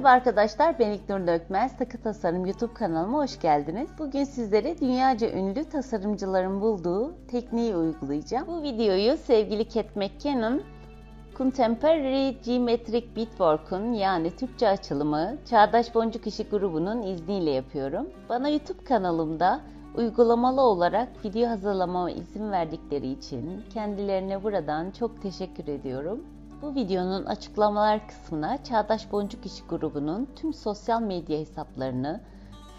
Merhaba arkadaşlar, ben İlknur Dökmez. Takı Tasarım YouTube kanalıma hoş geldiniz. Bugün sizlere dünyaca ünlü tasarımcıların bulduğu tekniği uygulayacağım. Bu videoyu sevgili Cat McKinnon, Contemporary Geometric Beadwork'un yani Türkçe açılımı Çağdaş Boncuk İşi grubunun izniyle yapıyorum. Bana YouTube kanalımda uygulamalı olarak video hazırlamama izin verdikleri için kendilerine buradan çok teşekkür ediyorum. Bu videonun açıklamalar kısmına Çağdaş Boncuk İşi grubunun tüm sosyal medya hesaplarını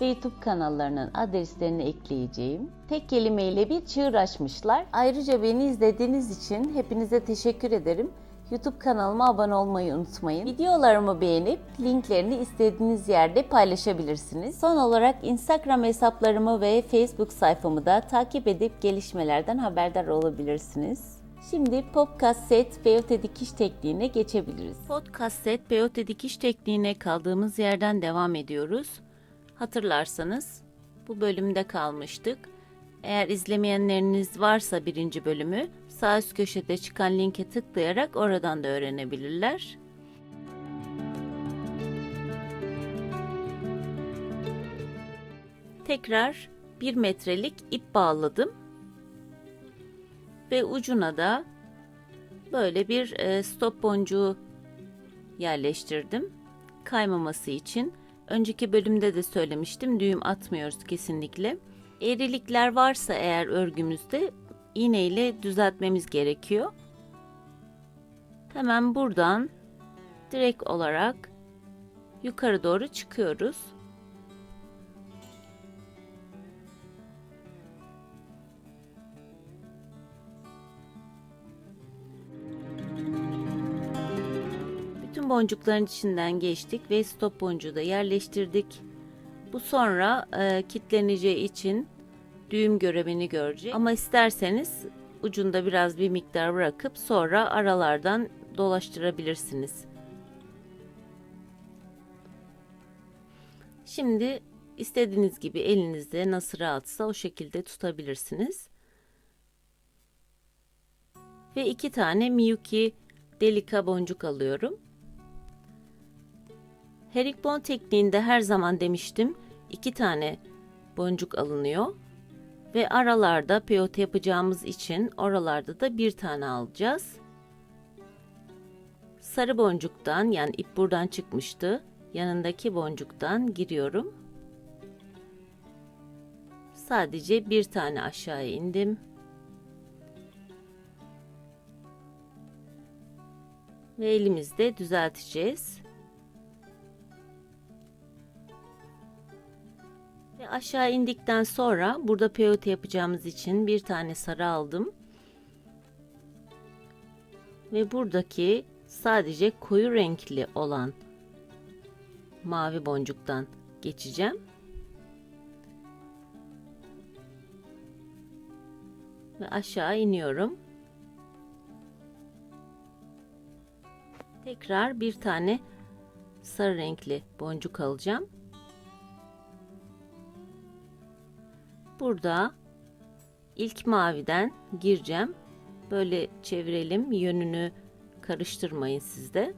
ve YouTube kanallarının adreslerini ekleyeceğim. Tek kelimeyle bir çığır açmışlar. Ayrıca beni izlediğiniz için hepinize teşekkür ederim. YouTube kanalıma abone olmayı unutmayın. Videolarımı beğenip linklerini istediğiniz yerde paylaşabilirsiniz. Son olarak Instagram hesaplarımı ve Facebook sayfamı da takip edip gelişmelerden haberdar olabilirsiniz. Şimdi pop kaset peyote dikiş tekniğine geçebiliriz. Pot kaset peyote dikiş tekniğine kaldığımız yerden devam ediyoruz. Hatırlarsanız bu bölümde kalmıştık. Eğer izlemeyenleriniz varsa birinci bölümü sağ üst köşede çıkan linke tıklayarak oradan da öğrenebilirler. Tekrar 1 metrelik ip bağladım ve ucuna da böyle bir e, stop boncuğu yerleştirdim. Kaymaması için. Önceki bölümde de söylemiştim düğüm atmıyoruz kesinlikle. Eğrilikler varsa eğer örgümüzde iğne ile düzeltmemiz gerekiyor. Hemen buradan direkt olarak yukarı doğru çıkıyoruz. Boncukların içinden geçtik ve stop boncuğu da yerleştirdik. Bu sonra e, kitleneceği için düğüm görevini görecek. Ama isterseniz ucunda biraz bir miktar bırakıp sonra aralardan dolaştırabilirsiniz. Şimdi istediğiniz gibi elinizde nasıl rahatsa o şekilde tutabilirsiniz. Ve iki tane Miyuki delika boncuk alıyorum. Herringbone tekniğinde her zaman demiştim iki tane boncuk alınıyor ve aralarda peyote yapacağımız için oralarda da bir tane alacağız. Sarı boncuktan yani ip buradan çıkmıştı. Yanındaki boncuktan giriyorum. Sadece bir tane aşağıya indim. Ve elimizde düzelteceğiz. Ve aşağı indikten sonra burada peyote yapacağımız için bir tane sarı aldım. Ve buradaki sadece koyu renkli olan mavi boncuktan geçeceğim. Ve aşağı iniyorum. Tekrar bir tane sarı renkli boncuk alacağım. Burada ilk maviden gireceğim. Böyle çevirelim. Yönünü karıştırmayın sizde.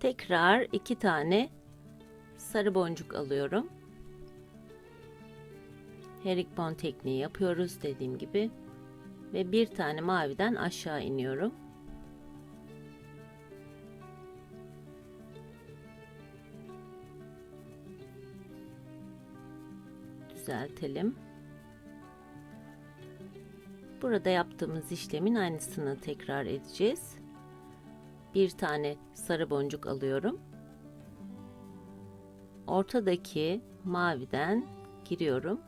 Tekrar iki tane sarı boncuk alıyorum. Herringbone tekniği yapıyoruz dediğim gibi. Ve bir tane maviden aşağı iniyorum. Düzeltelim. Burada yaptığımız işlemin aynısını tekrar edeceğiz. Bir tane sarı boncuk alıyorum. Ortadaki maviden giriyorum.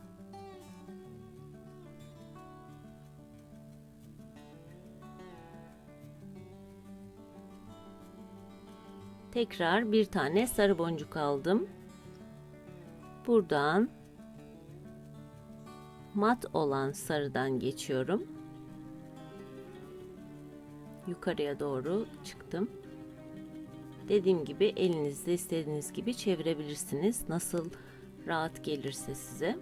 Tekrar bir tane sarı boncuk aldım. Buradan mat olan sarıdan geçiyorum. Yukarıya doğru çıktım. Dediğim gibi elinizde istediğiniz gibi çevirebilirsiniz. Nasıl rahat gelirse size.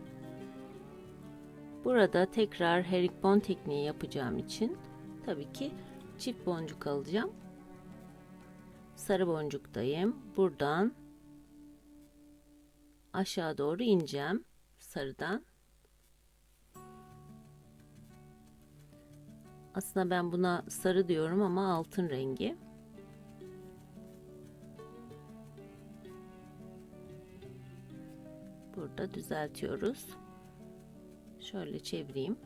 Burada tekrar herikbon tekniği yapacağım için tabii ki çift boncuk alacağım. Sarı boncuktayım. Buradan aşağı doğru ineceğim sarıdan. Aslında ben buna sarı diyorum ama altın rengi. Burada düzeltiyoruz. Şöyle çevireyim.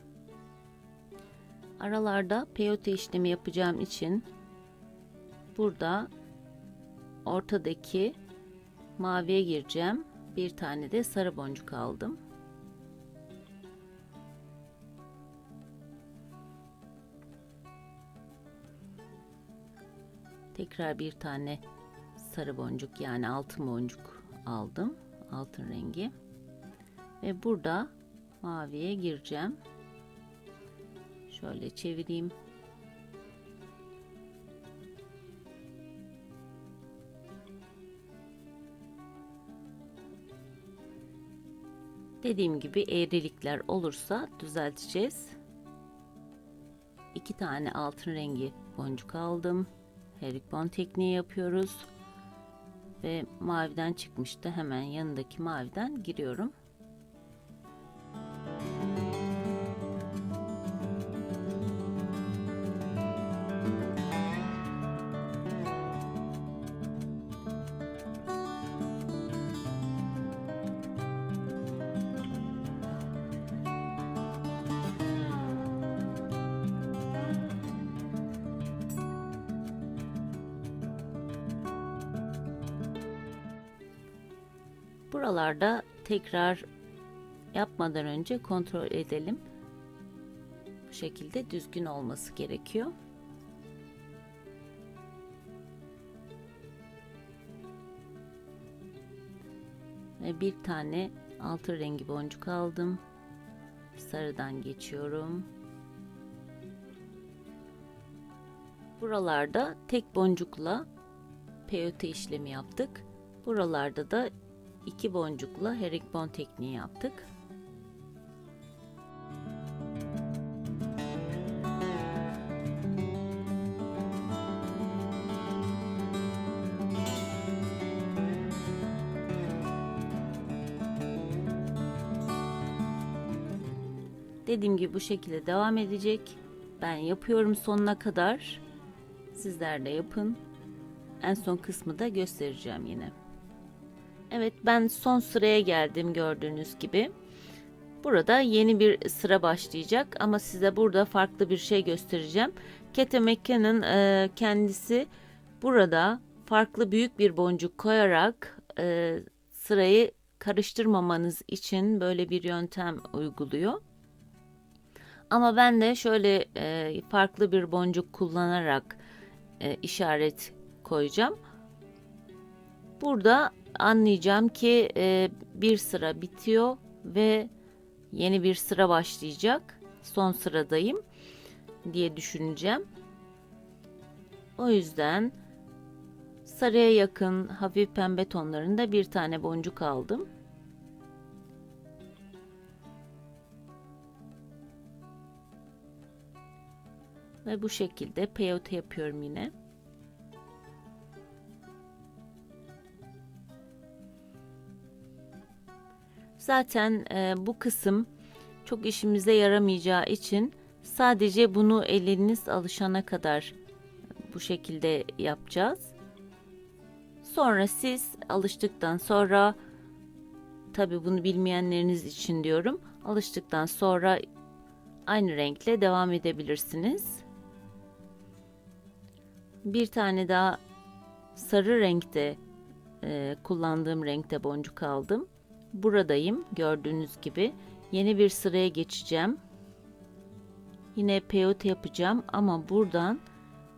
Aralarda peyote işlemi yapacağım için burada ortadaki maviye gireceğim. Bir tane de sarı boncuk aldım. Tekrar bir tane sarı boncuk yani altın boncuk aldım. Altın rengi. Ve burada maviye gireceğim. Şöyle çevireyim. Dediğim gibi eğrilikler olursa düzelteceğiz. İki tane altın rengi boncuk aldım. Herikbon tekniği yapıyoruz. Ve maviden çıkmıştı. Hemen yanındaki maviden giriyorum. Buralarda tekrar yapmadan önce kontrol edelim. Bu şekilde düzgün olması gerekiyor. Ve bir tane altı rengi boncuk aldım. Sarıdan geçiyorum. Buralarda tek boncukla peyote işlemi yaptık. Buralarda da iki boncukla herringbone tekniği yaptık. Dediğim gibi bu şekilde devam edecek. Ben yapıyorum sonuna kadar. Sizler de yapın. En son kısmı da göstereceğim yine. Evet ben son sıraya geldim gördüğünüz gibi. Burada yeni bir sıra başlayacak ama size burada farklı bir şey göstereceğim. Kete McKinnon e, kendisi burada farklı büyük bir boncuk koyarak e, sırayı karıştırmamanız için böyle bir yöntem uyguluyor. Ama ben de şöyle e, farklı bir boncuk kullanarak e, işaret koyacağım. Burada anlayacağım ki e, bir sıra bitiyor ve yeni bir sıra başlayacak. Son sıradayım diye düşüneceğim. O yüzden sarıya yakın hafif pembe tonlarında bir tane boncuk aldım. Ve bu şekilde peyote yapıyorum yine. Zaten e, bu kısım çok işimize yaramayacağı için sadece bunu eliniz alışana kadar bu şekilde yapacağız. Sonra siz alıştıktan sonra tabi bunu bilmeyenleriniz için diyorum. Alıştıktan sonra aynı renkle devam edebilirsiniz. Bir tane daha sarı renkte e, kullandığım renkte boncuk aldım buradayım gördüğünüz gibi. Yeni bir sıraya geçeceğim. Yine peyote yapacağım ama buradan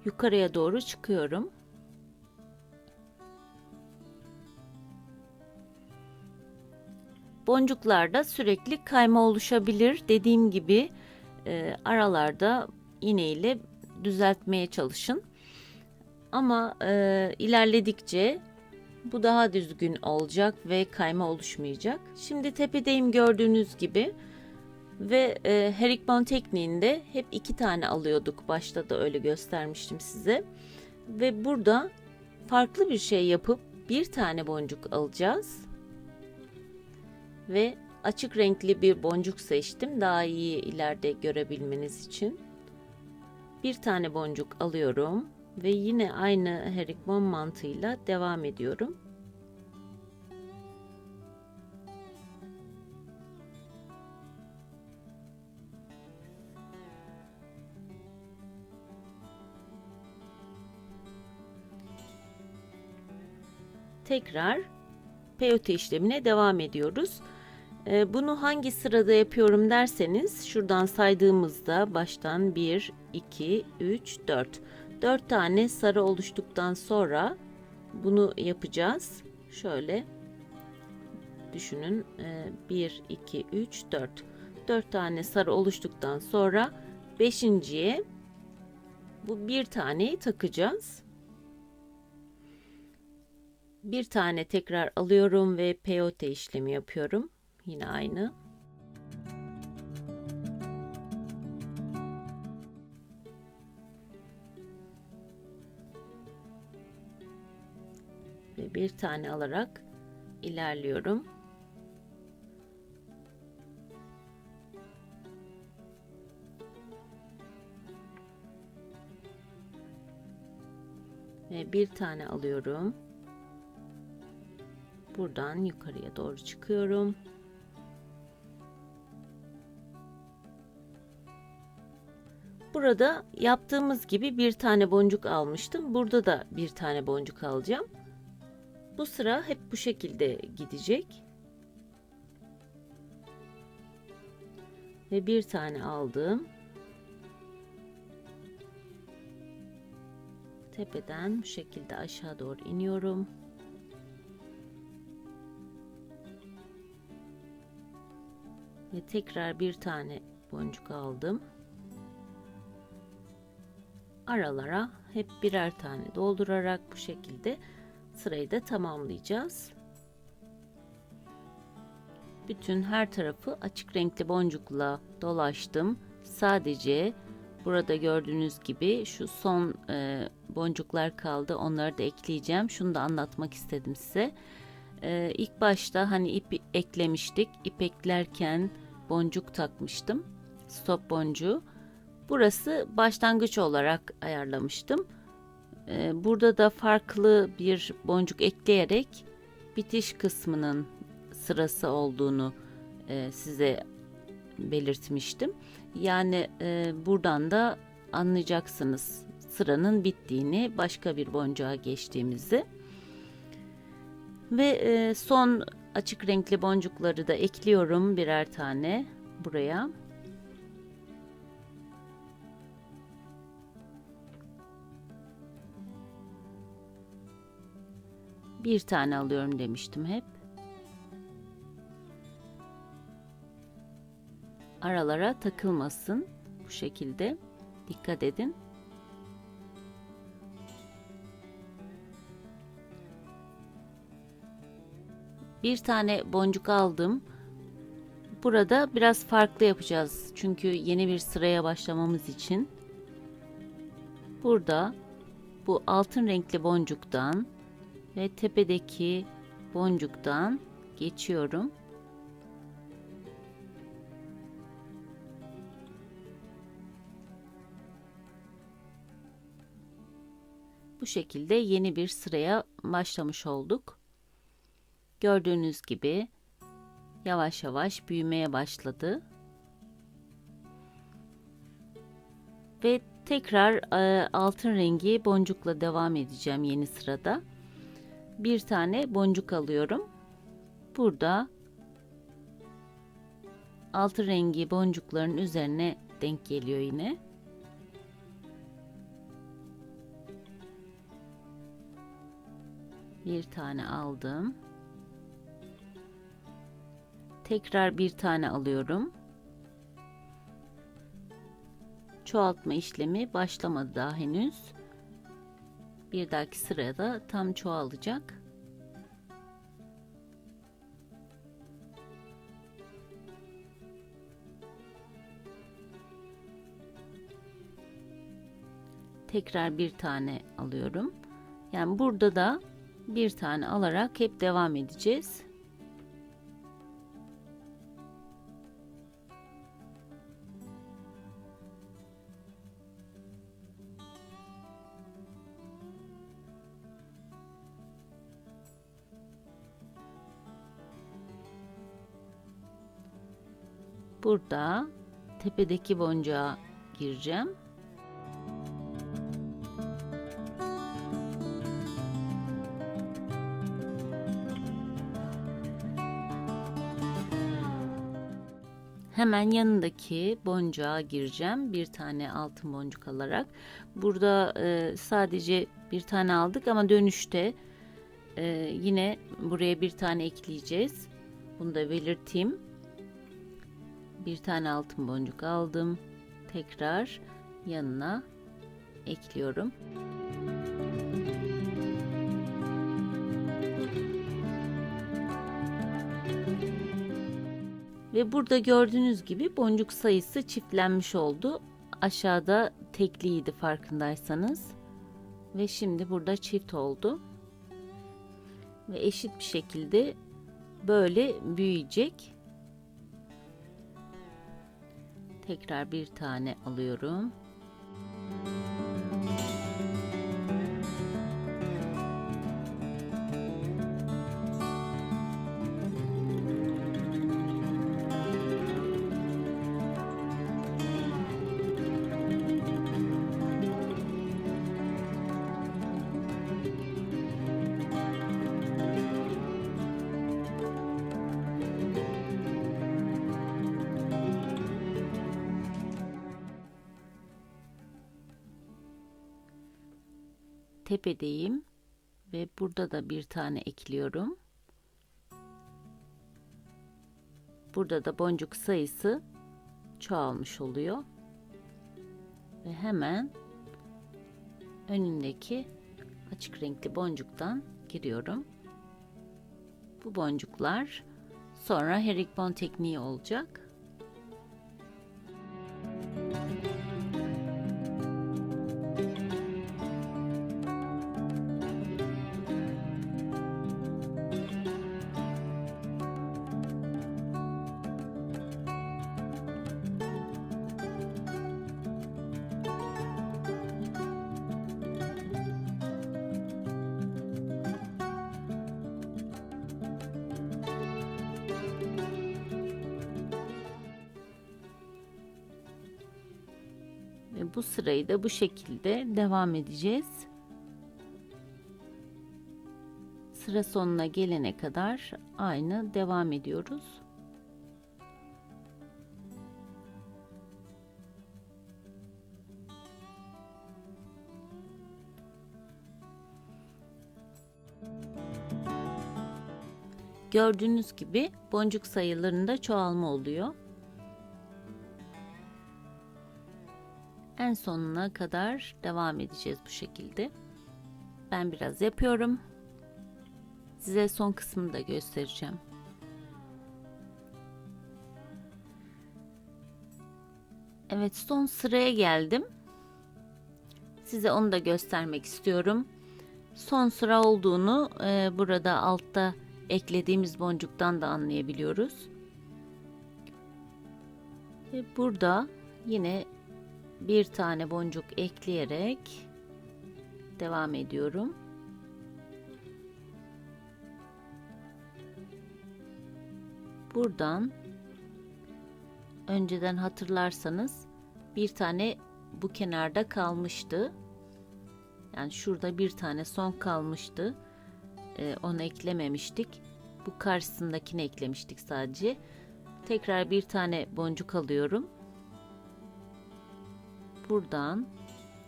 yukarıya doğru çıkıyorum. Boncuklarda sürekli kayma oluşabilir. Dediğim gibi e, aralarda iğne ile düzeltmeye çalışın. Ama e, ilerledikçe bu daha düzgün olacak ve kayma oluşmayacak. Şimdi tepedeyim gördüğünüz gibi ve e, herikman tekniğinde hep iki tane alıyorduk. Başta da öyle göstermiştim size. Ve burada farklı bir şey yapıp bir tane boncuk alacağız. Ve açık renkli bir boncuk seçtim. Daha iyi ileride görebilmeniz için. Bir tane boncuk alıyorum ve yine aynı herikman mantığıyla devam ediyorum. Tekrar peyote işlemine devam ediyoruz. Ee, Bunu hangi sırada yapıyorum derseniz şuradan saydığımızda baştan 1, 2, 3, 4. 4 tane sarı oluştuktan sonra bunu yapacağız. Şöyle düşünün. 1, 2, 3, 4. 4 tane sarı oluştuktan sonra 5.ye bu bir taneyi takacağız. Bir tane tekrar alıyorum ve peyote işlemi yapıyorum. Yine aynı. Bir tane alarak ilerliyorum. Ve bir tane alıyorum. Buradan yukarıya doğru çıkıyorum. Burada yaptığımız gibi bir tane boncuk almıştım. Burada da bir tane boncuk alacağım. Bu sıra hep bu şekilde gidecek. Ve bir tane aldım. Tepeden bu şekilde aşağı doğru iniyorum. Ve tekrar bir tane boncuk aldım. Aralara hep birer tane doldurarak bu şekilde sırayı da tamamlayacağız. Bütün her tarafı açık renkli boncukla dolaştım. Sadece burada gördüğünüz gibi şu son e, boncuklar kaldı. Onları da ekleyeceğim. Şunu da anlatmak istedim size. E, ilk başta hani ip eklemiştik. İp eklerken boncuk takmıştım. Stop boncuğu. Burası başlangıç olarak ayarlamıştım. Ee, burada da farklı bir boncuk ekleyerek bitiş kısmının sırası olduğunu e, size belirtmiştim. Yani e, buradan da anlayacaksınız sıranın bittiğini, başka bir boncuğa geçtiğimizi. Ve e, son açık renkli boncukları da ekliyorum birer tane buraya. Bir tane alıyorum demiştim hep. Aralara takılmasın bu şekilde. Dikkat edin. Bir tane boncuk aldım. Burada biraz farklı yapacağız. Çünkü yeni bir sıraya başlamamız için. Burada bu altın renkli boncuktan ve tepedeki boncuktan geçiyorum. Bu şekilde yeni bir sıraya başlamış olduk. Gördüğünüz gibi yavaş yavaş büyümeye başladı. Ve tekrar e, altın rengi boncukla devam edeceğim yeni sırada bir tane boncuk alıyorum. Burada altı rengi boncukların üzerine denk geliyor yine. Bir tane aldım. Tekrar bir tane alıyorum. Çoğaltma işlemi başlamadı daha henüz. Bir dahaki sırada tam çoğalacak. Tekrar bir tane alıyorum. Yani burada da bir tane alarak hep devam edeceğiz. Burada tepedeki boncuğa gireceğim. Hemen yanındaki boncuğa gireceğim. Bir tane altın boncuk alarak. Burada e, sadece bir tane aldık ama dönüşte e, yine buraya bir tane ekleyeceğiz. Bunu da belirteyim. Bir tane altın boncuk aldım. Tekrar yanına ekliyorum. Ve burada gördüğünüz gibi boncuk sayısı çiftlenmiş oldu. Aşağıda tekliydi farkındaysanız. Ve şimdi burada çift oldu. Ve eşit bir şekilde böyle büyüyecek. Tekrar bir tane alıyorum. Tepedeyim ve burada da bir tane ekliyorum. Burada da boncuk sayısı çoğalmış oluyor. Ve hemen önündeki açık renkli boncuktan giriyorum. Bu boncuklar sonra herikbon tekniği olacak. Bu sırayı da bu şekilde devam edeceğiz. Sıra sonuna gelene kadar aynı devam ediyoruz. Gördüğünüz gibi boncuk sayılarında çoğalma oluyor. En sonuna kadar devam edeceğiz bu şekilde. Ben biraz yapıyorum. Size son kısmını da göstereceğim. Evet son sıraya geldim. Size onu da göstermek istiyorum. Son sıra olduğunu e, burada altta eklediğimiz boncuktan da anlayabiliyoruz. Ve burada yine bir tane boncuk ekleyerek devam ediyorum. Buradan önceden hatırlarsanız bir tane bu kenarda kalmıştı. Yani şurada bir tane son kalmıştı. Ee, onu eklememiştik. Bu karşısındakini eklemiştik sadece. Tekrar bir tane boncuk alıyorum buradan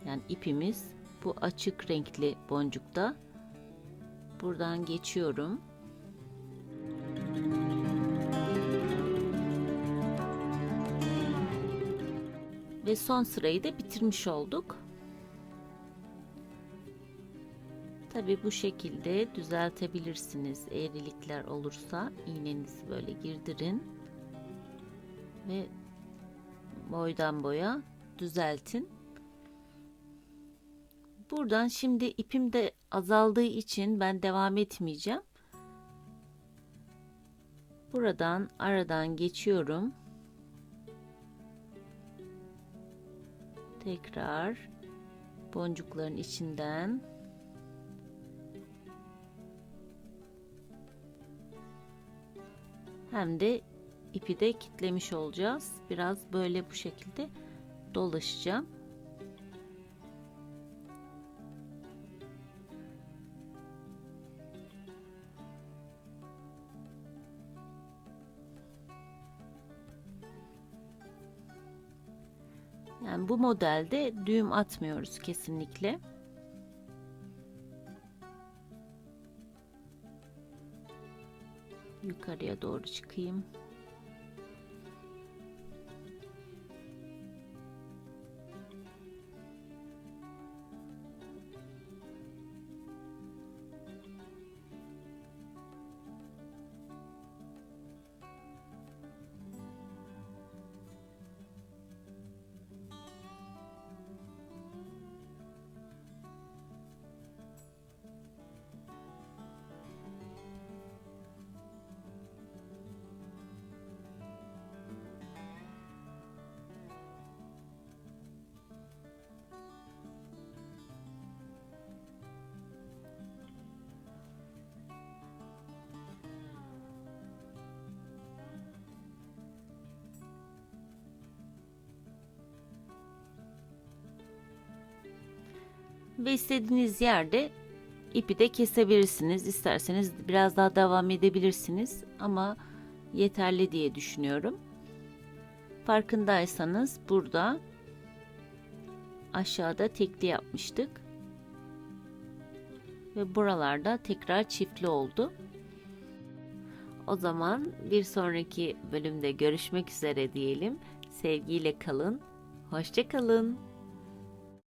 yani ipimiz bu açık renkli boncukta buradan geçiyorum. Ve son sırayı da bitirmiş olduk. Tabi bu şekilde düzeltebilirsiniz. Eğrilikler olursa iğnenizi böyle girdirin ve boydan boya düzeltin. Buradan şimdi ipim de azaldığı için ben devam etmeyeceğim. Buradan aradan geçiyorum. Tekrar boncukların içinden hem de ipi de kitlemiş olacağız. Biraz böyle bu şekilde dolaşacağım. Yani bu modelde düğüm atmıyoruz kesinlikle. Yukarıya doğru çıkayım. Ve istediğiniz yerde ipi de kesebilirsiniz. İsterseniz biraz daha devam edebilirsiniz ama yeterli diye düşünüyorum. Farkındaysanız burada aşağıda tekli yapmıştık. Ve buralarda tekrar çiftli oldu. O zaman bir sonraki bölümde görüşmek üzere diyelim. Sevgiyle kalın. Hoşça kalın.